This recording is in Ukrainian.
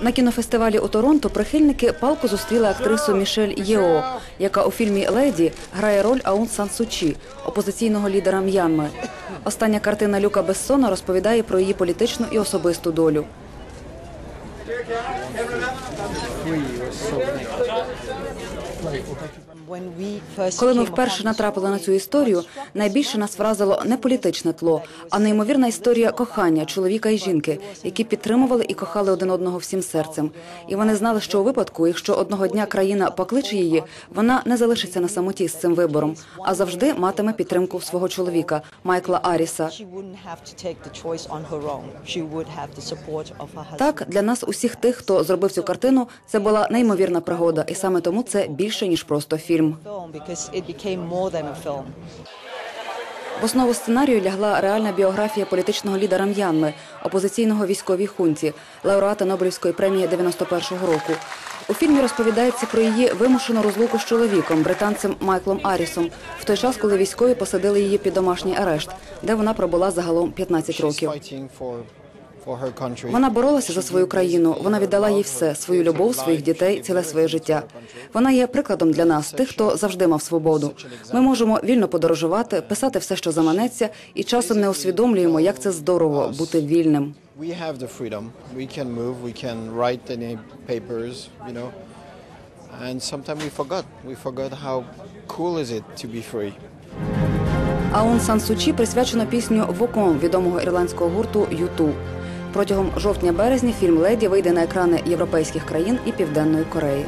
На кінофестивалі у Торонто прихильники палко зустріли актрису Мішель Єо, яка у фільмі Леді грає роль Аун Сан Сучі, опозиційного лідера М'янми. Остання картина Люка Бессона розповідає про її політичну і особисту долю. Коли ми вперше натрапили на цю історію, найбільше нас вразило не політичне тло, а неймовірна історія кохання чоловіка і жінки, які підтримували і кохали один одного всім серцем. І вони знали, що у випадку, якщо одного дня країна покличе її, вона не залишиться на самоті з цим вибором, а завжди матиме підтримку свого чоловіка Майкла Аріса. Так, для нас, усіх тих, хто зробив цю картину, це була неймовірна пригода, і саме тому це більше ніж просто фільм. В основу сценарію лягла реальна біографія політичного лідера М'янми, опозиційного військовій хунті, лауреата Нобелівської премії 91-го року. У фільмі розповідається про її вимушену розлуку з чоловіком, британцем Майклом Арісом, в той час, коли військові посадили її під домашній арешт, де вона пробула загалом 15 років. Вона боролася за свою країну. Вона віддала їй все свою любов, своїх дітей, ціле своє життя. Вона є прикладом для нас, тих, хто завжди мав свободу. Ми можемо вільно подорожувати, писати все, що заманеться, і часом не усвідомлюємо, як це здорово бути вільним. And sometimes we forgot. We forgot how cool is it to be free. Аун Сан Сучі присвячено пісню «Вокон» відомого ірландського гурту «Юту». Протягом жовтня-березня фільм Леді вийде на екрани європейських країн і Південної Кореї.